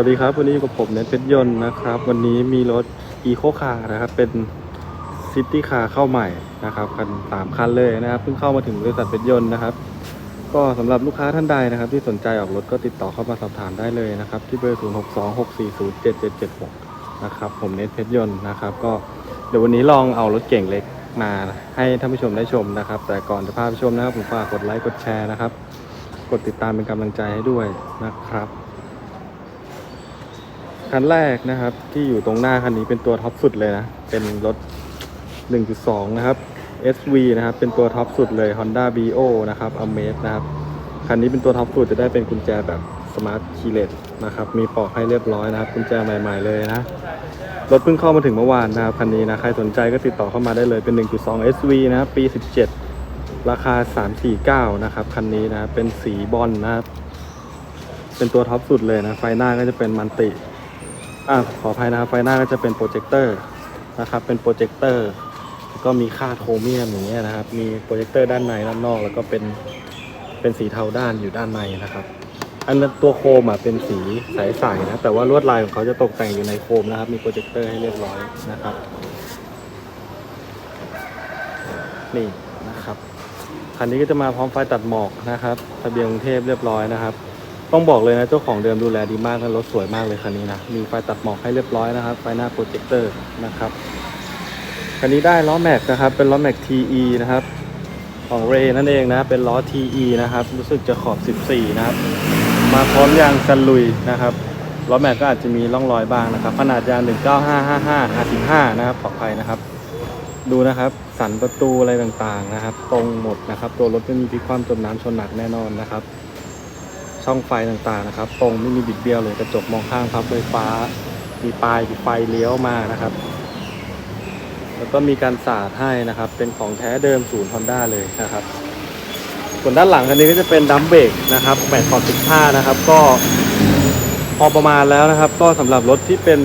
สวัสดีครับวันนี้อยู่กับผมเนทเพชรยนต์นะครับ วันนี้มีรถอีโคคาร์นะครับ เป็นซิตี้คาร์เข้าใหม่นะครับคันสามคันเลยนะครับเพิ่งเข้ามาถึงบริษัทเพชรยนต์นะครับ ก็สำหรับลูกค้าท่านใดนะครับ ที่สนใจออกรถก็ติดต่อเข้ามาสอบถามได้เลยนะครับ ที่เบอร์ 0 6 2 6 4 0 7 7 7 6 นะครับผมเนทเพชรยนต์นะครับ ก็เดี๋ยววันนี้ลองเอารถเก่งเล็กมาให้ท่านผู้ชมได้ชมนะครับ แต่ก่อนจะพาไปชมนะครับผมฝากกดไลค์กดแชร์นะครับ กดติดตามเป็นกำลังใจให้ด้วยนะครับ คันแรกนะครับ ที่อยู่ตรงหน้าคันนี้เป็นตัวท็อปสุดเลยนะ เป็นรถ 1.2 นะครับ SV นะครับ เป็นตัวท็อปสุดเลย Honda BO นะครับ Amaze นะครับ คันนี้เป็นตัวท็อปสุดจะได้เป็นกุญแจแบบ Smart Keyless นะครับ มีปลอกให้เรียบร้อยนะครับ กุญแจใหม่ ๆ เลยนะ รถเพิ่งเข้ามาถึงเมื่อวานนะครับ คันนี้นะ ใครสนใจก็ติดต่อเข้ามาได้เลย เป็น 1.2 SV นะครับ ปี 17 ราคา 349 นะครับ คันนี้นะ เป็นสีบอลนะครับ เป็นตัวท็อปสุดเลยนะ ไฟหน้าก็จะเป็นมันติ อ่าขออภัยนะครับไฟหน้าก็จะเป็นโปรเจคเตอร์นะครับเป็นโปรเจคเตอร์ก็มีค่าโครเมียมอย่างเงี้ยนะครับ มีโปรเจคเตอร์ด้านในด้านนอก แล้วก็เป็นเป็นสีเทาด้านอยู่ด้านในนะครับ อันนั้นตัวโคมอะเป็นสีใสๆนะแต่ว่าลวดลายของเขาจะตกแต่งอยู่ในโคมนะครับ มีโปรเจคเตอร์ให้เรียบร้อยนะครับ นี่นะครับคันนี้ก็จะมาพร้อมไฟตัดหมอกนะครับทะเบียนกรุงเทพเรียบร้อยนะครับ ต้องบอกเลยนะเจ้าของเดิมดูแลดีมากนะรถสวยมากเลยคันนี้นะ มีไฟตัดหมอกให้เรียบร้อยนะครับ ไฟหน้าโปรเจคเตอร์นะครับคันนี้ได้ล้อแม็กนะครับ เป็นล้อแม็ก TE นะครับ ของเรนั่นเองนะ เป็นล้อ TE นะครับ รู้สึกจะขอบ 14 นะครับ มาพร้อมยางซันลุยนะครับ ล้อแม็กก็อาจจะมีร่องรอยบ้างนะครับ ขนาดยาง 19555 55นะครับ ขออภัยนะครับ ดูนะครับ สันประตูอะไรต่างๆนะครับ ตรงหมดนะครับ ตัวรถไม่มีพลิกคว่ำจมน้ำชนหนักแน่นอนนะครับ ช่องไฟต่างๆนะครับ ตรงไม่มีบิดเบี้ยวเลยกระจกมองข้างพับไฟฟ้า มีปลายไฟเลี้ยวมานะครับ แล้วก็มีการสาดให้นะครับ เป็นของแท้เดิมศูนย์ฮอนด้าเลยนะครับ ส่วนด้านหลังคันนี้ก็จะเป็นดัมเบรกนะครับแมตขอบ15นะครับ ก็พอประมาณแล้วนะครับ ก็สำหรับรถที่เป็น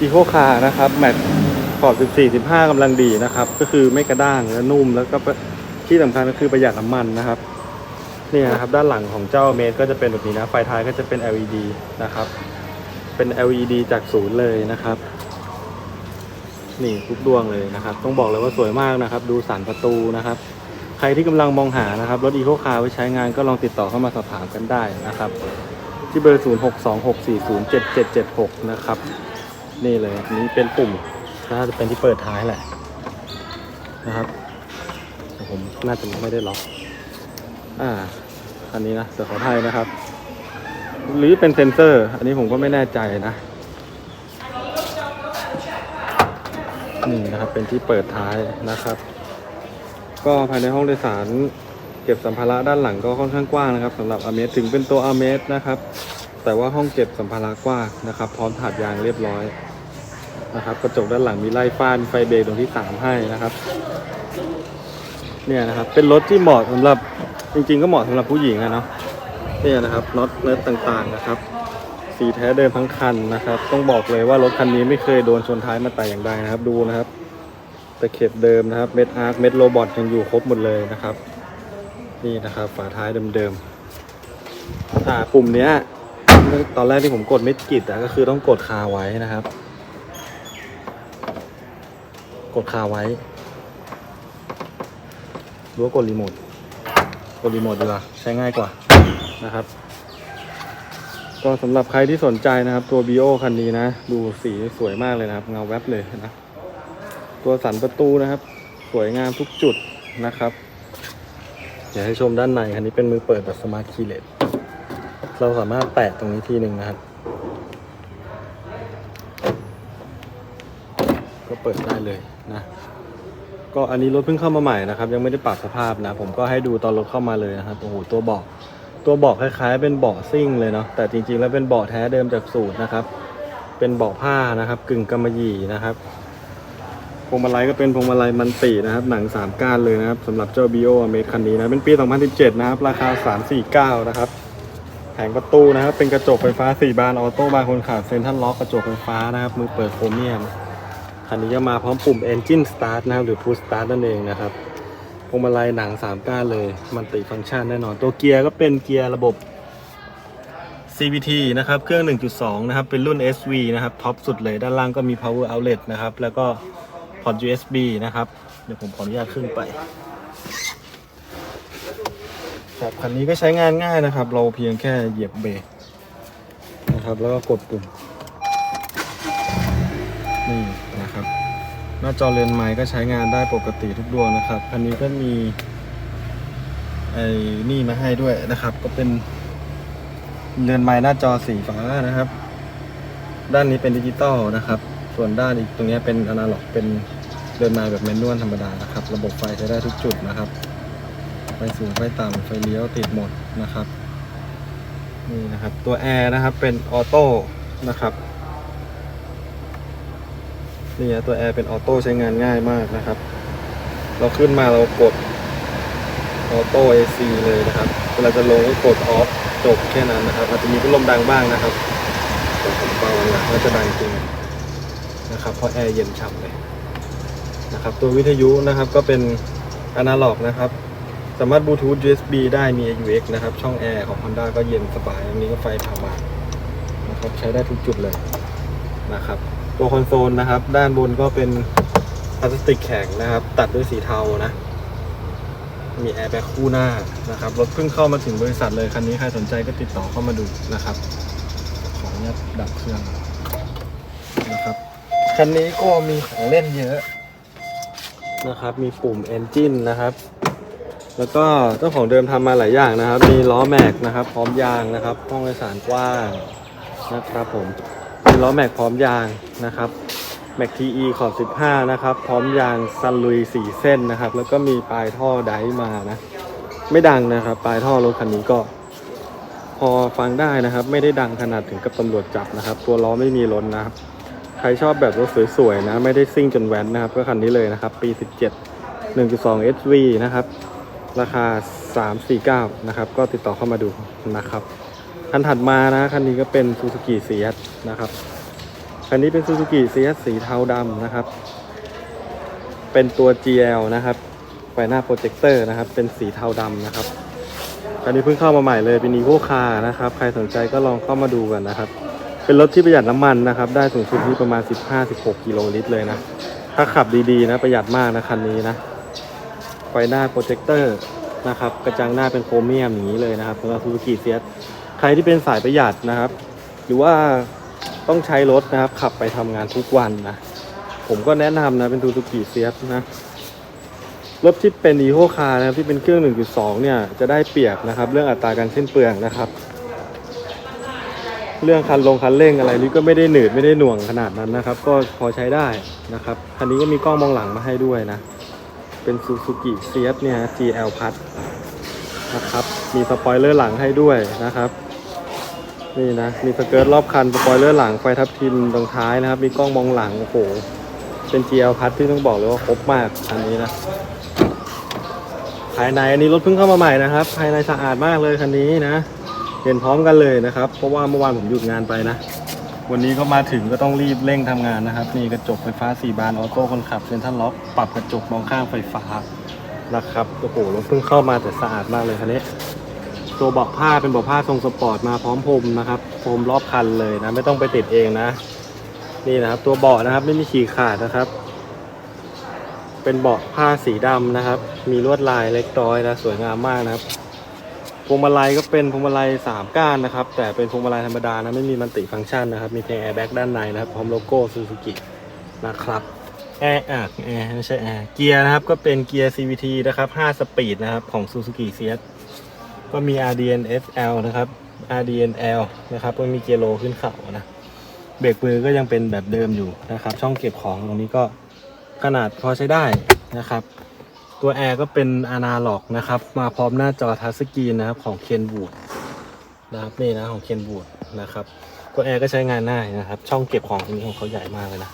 อีโคคาร์นะครับแมตขอบ 14 15กำลังดีนะครับ ก็คือไม่กระด้างและนุ่มแล้วก็ที่สำคัญก็คือประหยัดน้ำมันนะครับ เนี่ยนะครับด้านหลังของเจ้าเมทก็จะเป็นแบบนี้นะไฟท้ายก็จะเป็น LED นะครับ เป็น LED จากศูนย์เลยนะครับ นี่ทุกดวงเลยนะครับ ต้องบอกเลยว่าสวยมากนะครับ ดูสันประตูนะครับ ใครที่กำลังมองหานะครับรถอีโคคาร์ไว้ใช้งานก็ลองติดต่อเข้ามาสอบถามกันได้นะครับ ที่เบอร์ 0 6 2 6 4 0 7 7 7 6 นะครับ นี่เลยนี้เป็นปุ่มน่าจะเป็นที่เปิดท้ายแหละนะครับแต่ผมน่าจะไม่ได้ล็อก อ่าอันนี้นะแต่ขอไทยนะครับ หรือเป็นเซนเซอร์ อันนี้ผมก็ไม่แน่ใจนะนี่นะครับเป็นที่เปิดท้ายนะครับ ก็ภายในห้องโดยสารเก็บสัมภาระด้านหลังก็ค่อนข้างกว้างนะครับสำหรับอเมสถึงเป็นตัวอเมสนะครับ แต่ว่าห้องเก็บสัมภาระกว้างนะครับ พร้อมถาดยางเรียบร้อยนะครับ กระจกด้านหลังมีไล่ฟ้ามีไฟเบรกตรงที่สามให้นะครับ เนี่ยนะครับเป็นรถที่เหมาะสำหรับ จริงๆก็เหมาะสำหรับผู้หญิงอะเนาะเนี่ยนะครับน็อตเนิร์ดต่างๆนะครับ สีแท้เดิมทั้งคันนะครับ ต้องบอกเลยว่ารถคันนี้ไม่เคยโดนชนท้ายมาแต่อย่างใดนะครับ ดูนะครับตะเข็บเดิมนะครับเม็ดอาร์คเม็ดโรบอทยังอยู่ครบหมดเลยนะครับ นี่นะครับฝาท้ายเดิมๆอ่าปุ่มเนี้ยตอนแรกที่ผมกดไม่กิดอะก็คือต้องกดคาไว้นะครับ กดคาไว้หรือว่ากดรีโมท กดรีโมทดีกว่าใช้ง่ายกว่านะครับ ก็สำหรับใครที่สนใจนะครับ ตัว b ีโคันนี้นะ ดูสีสวยมากเลยนะครับ เงาแวบเลยนะ ตัวสันประตูนะครับ สวยงามทุกจุดนะครับเดี๋ยวให้ชมด้านในคันนี้เป็นมือเปิดแบบสมาร์ทคีย์เลสเราสามารถแตะตรงนี้ทีหนึ่งนะครับก็เปิดได้เลยนะ ก็อันนี้รถเพิ่งเข้ามาใหม่นะครับ ยังไม่ได้ปรับสภาพนะ ผมก็ให้ดูตอนรถเข้ามาเลยนะครับโอ้โหตัวเบาะตัวเบาะคล้ายๆ เป็นเบาะซิ่งเลยเนาะแต่จริงๆ แล้วเป็นเบาะแท้เดิมจากสูตรนะครับ เป็นเบาะผ้านะครับ กึ่งกำมะหยี่นะครับพวงมาลัยก็เป็นพวงมาลัยมันตินะครับ หนังสามก้านเลยนะครับสำหรับเจ้า b ิโอเมคันนี้นะ เป็นปี 2017 นะครับ ราคา 349 นะครับ แผงประตูนะครับ เป็นกระจกไฟฟ้า 4 บาน ออโต้บานคนขับเซ็นทรัลล็อกกระจกไฟฟ้านะครับ มือเปิดโครเมียม คันนี้จะมาพร้อมปุ่ม Engine Start นะครับ หรือ Push Start นั่นเองนะครับพวงมาลัยหนัง 3 ก้านเลย มันติฟังก์ชันแน่นอน ตัวเกียร์ก็เป็นเกียร์ระบบ CVT นะครับ เครื่อง 1.2 นะครับ เป็นรุ่น SV นะครับ ท็อปสุดเลย ด้านล่างก็มี power outlet นะครับ แล้วก็พอร์ต USB นะครับ เดี๋ยวผมขออนุญาตขึ้นไปครับคันนี้ก็ใช้งานง่ายนะครับ เราเพียงแค่เหยียบเบรกนะครับ แล้วก็กดปุ่มนี่ หน้าจอเลนส์ไมค์ก็ใช้งานได้ปกติทุกดวงนะครับคันนี้ก็มีไอ้นี่มาให้ด้วยนะครับ ก็เป็นเรือนไม้หน้าจอสีฟ้านะครับ ด้านนี้เป็นดิจิตอลนะครับ ส่วนด้านอีกตรงนี้เป็นอนาล็อกเป็นเรือนไม้แบบแมนนวลธรรมดานะครับ ระบบไฟใช้ได้ทุกจุดนะครับไฟสูงไฟต่ำไฟเลี้ยวติดหมดนะครับนี่นะครับ ตัวแอร์นะครับเป็นออโต้นะครับ นี่ตัวแอร์เป็นออโต้ใช้งานง่ายมากนะครับ เราขึ้นมาเรากดออโต้เอซีเลยนะครับเวลาจะลงก็กดออฟจบแค่นั้นนะครับอาจจะมีพัดลมดังบ้างนะครับแต่ผมเบาหลังก็จะดังจริงนะครับ เพราะแอร์เย็นฉ่ำเลยนะครับ ตัววิทยุนะครับก็เป็นอนาล็อกนะครับสามารถบลูทูธ USB ได้มี AUX นะครับ ช่องแอร์ของ Honda ก็เย็นสบาย อันนี้ก็ไฟพาวานะครับ ใช้ได้ทุกจุดเลยนะครับ ตัวคอนโซลนะครับ ด้านบนก็เป็นพลาสติกแข็งนะครับ ตัดด้วยสีเทานะ มีแอร์แบ็คคู่หน้านะครับรถเพิ่งเข้ามาถึงบริษัทเลยคันนี้ใครสนใจก็ติดต่อเข้ามาดูนะครับ ขออนุญาตดับเครื่องนะครับคันนี้ก็มีของเล่นเยอะนะครับ มีปุ่ม Engine นะครับ แล้วก็เจ้าของเดิมทำมาหลายอย่างนะครับ มีล้อแม็กนะครับ พร้อมยางนะครับ ห้องโดยสารกว้างนะครับผม ล้อแม็กพร้อมยางนะครับแม็กทีอีขอบ 15 นะครับ พร้อมยางซันลุย 4 เส้นนะครับ แล้วก็มีปลายท่อไดมานะ ไม่ดังนะครับ ปลายท่อรถคันนี้ก็ พอฟังได้นะครับ ไม่ได้ดังขนาดถึงกับตำรวจจับนะครับ ตัวล้อไม่มีล้นนะครับ ใครชอบแบบรถสวยๆนะ ไม่ได้ซิ่งจนแว้นนะครับ ก็คันนี้เลยนะครับ ปี 17 1.2 SV นะครับ ราคา 349 นะครับ ก็ติดต่อเข้ามาดูนะครับ คันถัดมานะคันนี้ก็เป็น Suzuki c ี s นะครับคันนี้เป็น Suzuki c ี s สีเทาดำนะครับ เป็นตัว GL นะครับไฟหน้าโปรเจคเตอร์นะครับ เป็นสีเทาดำนะครับคันนี้เพิ่งเข้ามาใหม่เลยเป็น Evo Car นะครับ ใครสนใจก็ลองเข้ามาดูกันนะครับ เป็นรถที่ประหยัดน้ำมันนะครับ ได้สูงสุดที่ประมาณ 15-16 กิโลลิตรเลยนะ ถ้าขับดีๆนะประหยัดมากนะคันนี้นะ ไฟหน้าโปรเจคเตอร์นะครับ กระจังหน้าเป็นโครเมียมอย่างนี้เลยนะครับสำหรับ Suzuki c ี s ใครที่เป็นสายประหยัดนะครับ หรือว่าต้องใช้รถนะครับ ขับไปทำงานทุกวันนะ ผมก็แนะนำนะเป็น Suzuki c ี s นะ รถที่เป็น e ีโ c คาร์นะครับที่เป็นเครื่อง 1.2 เนี่ย จะได้เปรียบนะครับ เรื่องอัตราการเส้นเปลืองนะครับ เรื่องคันลงคันเร่งอะไรนี่ก็ไม่ได้หนืดไม่ได้หน่วงขนาดนั้นนะครับ ก็พอใช้ได้นะครับคันนี้ก็มีกล้องมองหลังมาให้ด้วยนะ เป็น Suzuki c ี s เนี่ย GL พัดนะครับ มีสปอยเลอร์หลังให้ด้วยนะครับ นี่นะ มีสเกิร์ตรอบคันสปอยเลอร์หลังไฟทับทิมตรงท้ายนะครับ มีกล้องมองหลัง โอ้โห เป็น GL พัดที่ต้องบอกเลยว่าครบมากอันนี้นะ ภายในอันนี้รถเพิ่งเข้ามาใหม่นะครับ ภายในสะอาดมากเลยคันนี้นะ เห็นพร้อมกันเลยนะครับ เพราะว่าเมื่อวานผมหยุดงานไปนะ วันนี้ก็มาถึงก็ต้องรีบเร่งทำงานนะครับ นี่กระจกไฟฟ้า 4 บานออโต้คนขับเซ็นทรัลล็อก ปรับกระจกมองข้างไฟฟ้านะครับ โอ้โห รถเพิ่งเข้ามาแต่สะอาดมากเลยคันนี้ ตัวเบาะผ้าเป็นเบาะผ้าทรงสปอร์ตมาพร้อมพรมนะครับพรมรอบคันเลยนะ ไม่ต้องไปติดเองนะ นี่นะครับ ตัวเบาะนะครับไม่มีฉีกขาดนะครับ เป็นเบาะผ้าสีดำนะครับ มีลวดลายเล็กน้อยนะสวยงามมากนะครับพวงมาลัยก็เป็นพวงมาลัยสามก้านนะครับ แต่เป็นพวงมาลัยธรรมดานะไม่มีมันติฟังก์ชันนะครับ มีเพียงแอร์แบ็กด้านในนะครับพร้อมโลโก้ซูซูกินะครับแอร์อะแอร์ไม่ใช่แอร์เกียร์นะครับก็เป็นเกียร์ CVT นะครับ5สปีดนะครับของ Suzuki c ี s ก็มี RDN SL นะครับ RDN L นะครับก็มีเกียร์โลขึ้นเขานะเบรกมือก็ยังเป็นแบบเดิมอยู่นะครับ ช่องเก็บของตรงนี้ก็ขนาดพอใช้ได้นะครับ ตัวแอร์ก็เป็นอนาล็อกนะครับ มาพร้อมหน้าจอทัชสกรีนนะครับของเคนบูดนะครับนี่นะของเคนบูดนะครับ ตัวแอร์ก็ใช้งานง่ายนะครับ ช่องเก็บของตรงนี้ของเขาใหญ่มากเลยนะ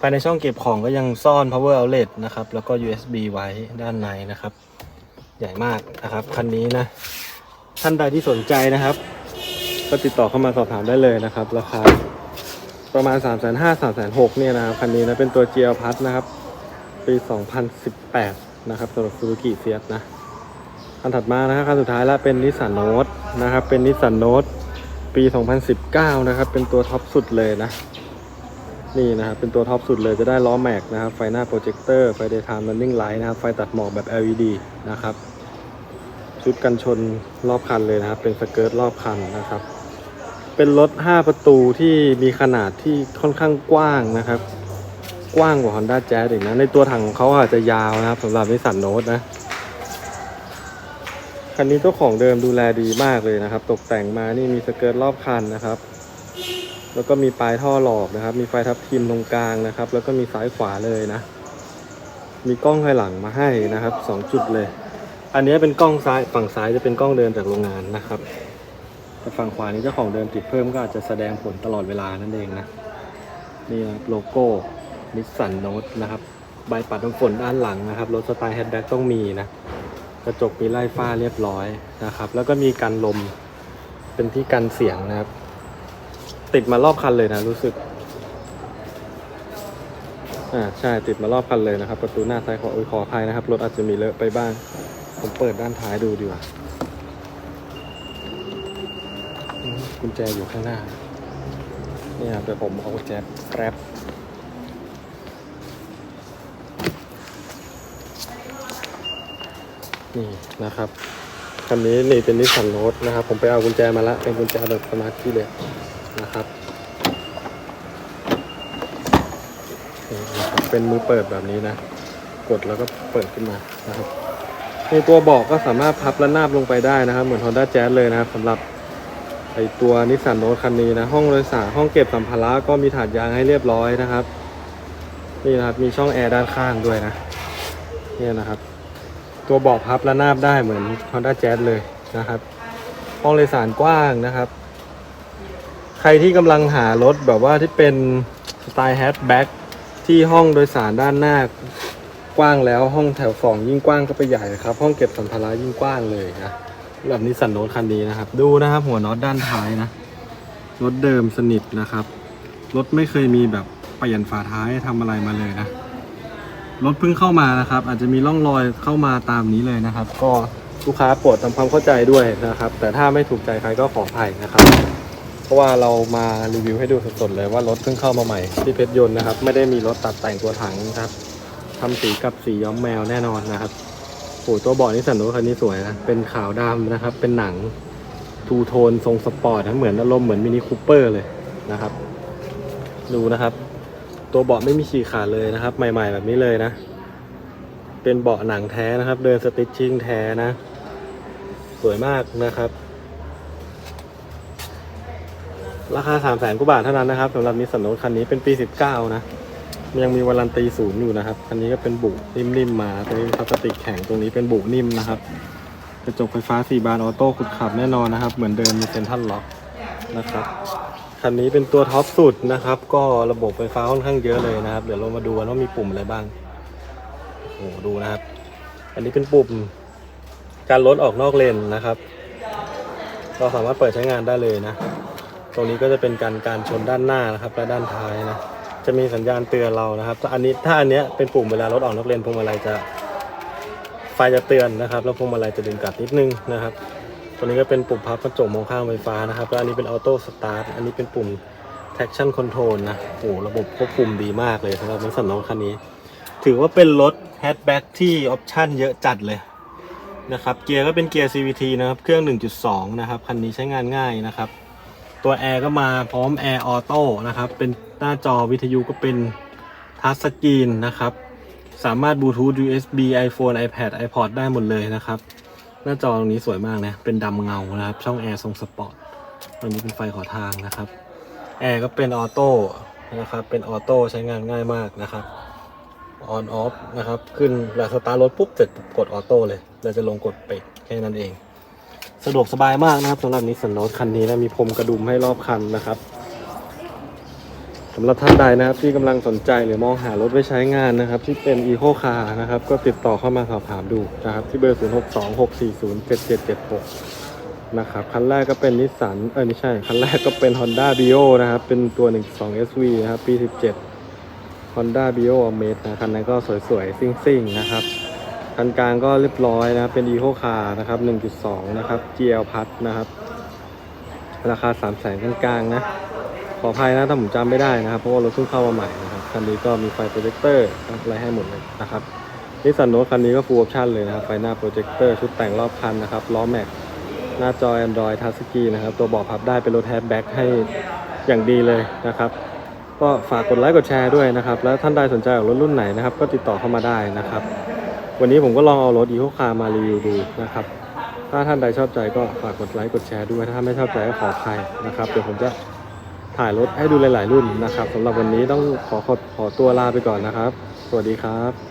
ภายในช่องเก็บของก็ยังซ่อน power outlet นะครับ แล้วก็ USB ไว้ด้านในนะครับ ใหญ่มากนะครับคันนี้นะ ท่านใดที่สนใจนะครับ ก็ติดต่อเข้ามาสอบถามได้เลยนะครับ ราคาประมาณ 3 5 0 0 0 3 6 0 0เนี่ยนะครับคันนี้นะเป็นตัว GL Plus นะครับ ปี 2018 นะครับสำหรับ Suzuki c ี s นะคันถัดมานะครับคันสุดท้ายแล้วเป็นนิสสันโน e นะครับ เป็นนิสสันโน e ปี 2019 นะครับ เป็นตัวท็อปสุดเลยนะ นี่นะครับเป็นตัวท็อปสุดเลยจะได้ล้อแม็กนะครับไฟหน้าโปรเจคเตอร์ไฟ daytime running light นะครับไฟตัดหมอกแบบ LED นะครับชุดกันชนรอบคันเลยนะครับเป็นสเกิร์ตรอบคันนะครับ เป็นรถ 5 ประตูที่มีขนาดที่ค่อนข้างกว้างนะครับ กว้างกว่า Honda Jazz อีกนะในตัวถังของเขาอาจจะยาวนะครับสำหรับนิสสันโนตนะคันนี้เจ้าของเดิมดูแลดีมากเลยนะครับ ตกแต่งมานี่มีสเกิร์ตรอบคันนะครับ แล้วก็มีปลายท่อหลอกนะครับ มีไฟทับทิมตรงกลางนะครับ แล้วก็มีซ้ายขวาเลยนะ มีกล้องภายหลังมาให้นะครับสองจุดเลย อันนี้เป็นกล้องซ้ายฝั่งซ้ายจะเป็นกล้องเดินจากโรงงานนะครับแต่ฝั่งขวานี้เจ้าของเดิมติดเพิ่มก็อาจจะแสดงผลตลอดเวลานั่นเองนะนี่นะครับโลโก้นิสสันโนตนะครับใบปัดน้ำฝนด้านหลังนะครับรถสไตล์แฮชแบ็กต้องมีนะกระจกมีไล่ฝ้าเรียบร้อยนะครับ แล้วก็มีกันลมเป็นที่กันเสียงนะครับ ติดมารอบคันเลยนะรู้สึก อ่าใช่ติดมารอบคันเลยนะครับ ประตูหน้าซ้ายขออุ้ยขออภัยนะครับ รถอาจจะมีเลอะไปบ้าง ผมเปิดด้านท้ายดูดีกว่ากุญแจอยู่ข้างหน้านี่ครับเดี๋ยวผมเอากุญแจแป๊บนี่นะครับคันนี้นี่เป็นนิสสันโนตนะครับ ผมไปเอากุญแจมาละเป็นกุญแจแบบสมาร์ทที่เลย นะครับนี่นะครับเป็นมือเปิดแบบนี้นะ กดแล้วก็เปิดขึ้นมานะครับในตัวเบอกก็สามารถพับและนาบลงไปได้นะครับ เหมือน Honda Jazz เลยนะครับสำหรับไอตัวนิสสันโนคันนี้นะ ห้องโดยสารห้องเก็บสัมภาระก็มีถาดยางให้เรียบร้อยนะครับ นี่นะครับมีช่องแอร์ด้านข้างด้วยนะเนี่ยนะครับ ตัวเบอกพับและนาบได้เหมือน Honda Jazz เลยนะครับ ห้องโดยสารกว้างนะครับ ใครที่กำลังหารถแบบว่าที่เป็นสไตล์แฮชแบ็กที่ห้องโดยสารด้านหน้ากว้างแล้วห้องแถวสองยิ่งกว้างก็ไปใหญ่ครับ ห้องเก็บสัมภาระยิ่งกว้างเลยนะแบบนี้สันโนตคันนี้นะครับ ดูนะครับ หัวน็อตด้านท้ายนะรถเดิมสนิทนะครับรถไม่เคยมีแบบเปลี่ยนฝาท้ายทำอะไรมาเลยนะรถเพิ่งเข้ามานะครับ อาจจะมีร่องรอยเข้ามาตามนี้เลยนะครับ ก็ลูกค้าโปรดทำความเข้าใจด้วยนะครับ แต่ถ้าไม่ถูกใจใครก็ขออภัยนะครับ เพราะว่าเรามารีวิวให้ดูสดๆเลยว่ารถเพิ่งเข้ามาใหม่ที่เพชรยนต์นะครับ ไม่ได้มีรถตัดแต่งตัวถังนะครับทำสีกับสีย้อมแมวแน่นอนนะครับโอ้ตัวเบาะนี่สันโนคันนี้สวยนะเป็นขาวดำนะครับ เป็นหนังทูโทนทรงสปอร์ตนะเหมือนอารมณ์เหมือนมินิคูเปอร์เลยนะครับ ดูนะครับ ตัวเบาะไม่มีฉีกขาดเลยนะครับ ใหม่ ๆ แบบนี้เลยนะ เป็นเบาะหนังแท้นะครับ เดินสติชชิ่งแท้นะ สวยมากนะครับ ราคา3 0 0แสนกว่าบาทเท่านั้นนะครับสำหรับนิสสันโนตคันนี้เป็นปี 19 นะมันยังมีวารันตีศูนย์อยู่นะครับ คันนี้ก็เป็นบุนิ่มๆมาตรงนี้พลาสติกแข็งตรงนี้เป็นบุนิ่มนะครับกระจกไฟฟ้า 4 บานออโต้ขุดขับแน่นอนนะครับ เหมือนเดิมมีเซ็นทรัลล็อกนะครับคันนี้เป็นตัวท็อปสุดนะครับ ก็ระบบไฟฟ้าค่อนข้างเยอะเลยนะครับ เดี๋ยวเรามาดูว่ามีปุ่มอะไรบ้างโอ้โหดูนะครับ อันนี้เป็นปุ่มการลดออกนอกเลนนะครับ เราสามารถเปิดใช้งานได้เลยนะ ตรงนี้ก็จะเป็นการการชนด้านหน้านะครับและด้านท้ายนะจะมีสัญญาณเตือนเรานะครับอันนี้ถ้าอันเนี้ยเป็นปุ่มเวลารถออกนอกเลนพวงมาลัยจะไฟจะเตือนนะครับ แล้วพวงมาลัยจะดึงกลับนิดนึงนะครับ ตัวนี้ก็เป็นปุ่มพับกระจกมองข้างไฟฟ้านะครับแล้วอันนี้เป็นออโต้สตาร์ทอันนี้เป็นปุ่ม traction control นะโอ้ระบบควบคุมดีมากเลยสำหรับนิสสันโนคันนี้ ถือว่าเป็นรถแฮชแบ็กที่ออปชั่นเยอะจัดเลยนะครับเกียร์ก็เป็นเกียร์ CVT นะครับเครื่อง 1.2 นะครับคันนี้ใช้งานง่ายนะครับ ตัวแอร์ก็มาพร้อมแอร์ออโต้นะครับ เป็นหน้าจอวิทยุก็เป็นทัชสกรีนนะครับ สามารถบลูทูธ USB iPhone iPad iPod ได้หมดเลยนะครับ หน้าจอตรงนี้สวยมากนะ เป็นดำเงานะครับ ช่องแอร์ทรงสปอร์ตตรงนี้เป็นไฟขอทางนะครับ แอร์ก็เป็นออโต้นะครับ เป็นออโต้ใช้งานง่ายมากนะครับออนออฟนะครับ ขึ้นเวลาสตาร์ทรถปุ๊บเสร็จกดออโต้เลย เราจะลงกดปิดแค่นั้นเอง สะดวกสบายมากนะครับสำหรับนิสสันโนตคันนี้นะมีพรมกระดุมให้รอบคันนะครับสำหรับท่านใดนะครับที่กำลังสนใจหรือมองหารถไว้ใช้งานนะครับ ที่เป็น e c o Car นะครับ ก็ติดต่อเข้ามาสอบถามดูนะครับ ที่เบอร์ 0 6 2 6 4 0 7 7 7 6 นะครับ คันแรกก็เป็นนิสสันเออไม่ใช่ คันแรกก็เป็น Honda Bio นะครับ เป็นตัว 12 SV นะครับปี 17 Honda Bio Amaze นะคันนั้นก็สวยๆ ซิ่งๆ นะครับ คันกลางก็เรียบร้อยนะครับ เป็น Eco Car นะครับ 1.2 นะครับ GL พัดนะครับ ราคา 3 0 0แสนกลางๆนะ ขออภัยนะถ้าผมจำไม่ได้นะครับ เพราะว่ารถเพิ่งเข้ามาใหม่นะครับ คันนี้ก็มีไฟโปรเจคเตอร์อะไรให้หมดเลยนะครับนิสสันโนคันนี้ก็ฟูลออปชั่นเลยนะครับ ไฟหน้าโปรเจคเตอร์ชุดแต่งรอบคันนะครับ ล้อแม็ก หน้าจอ Android Touch Screen นะครับ ตัวเบาะพับได้เป็นรถแฮชแบ็กให้อย่างดีเลยนะครับก็ฝากกดไลค์กดแชร์ด้วยนะครับ แล้วท่านใดสนใจรถรุ่นไหนนะครับ ก็ติดต่อเข้ามาได้นะครับ วันนี้ผมก็ลองเอารถอีโคคามารีวิวดูนะครับ ถ้าท่านใดชอบใจก็ฝากกดไลค์กดแชร์ด้วย ถ้าไม่ชอบใจก็ขอใครนะครับ เดี๋ยวผมจะถ่ายรถให้ดูหลาย ๆ รุ่นนะครับสำหรับวันนี้ต้องขอขอขอตัวลาไปก่อนนะครับ สวัสดีครับ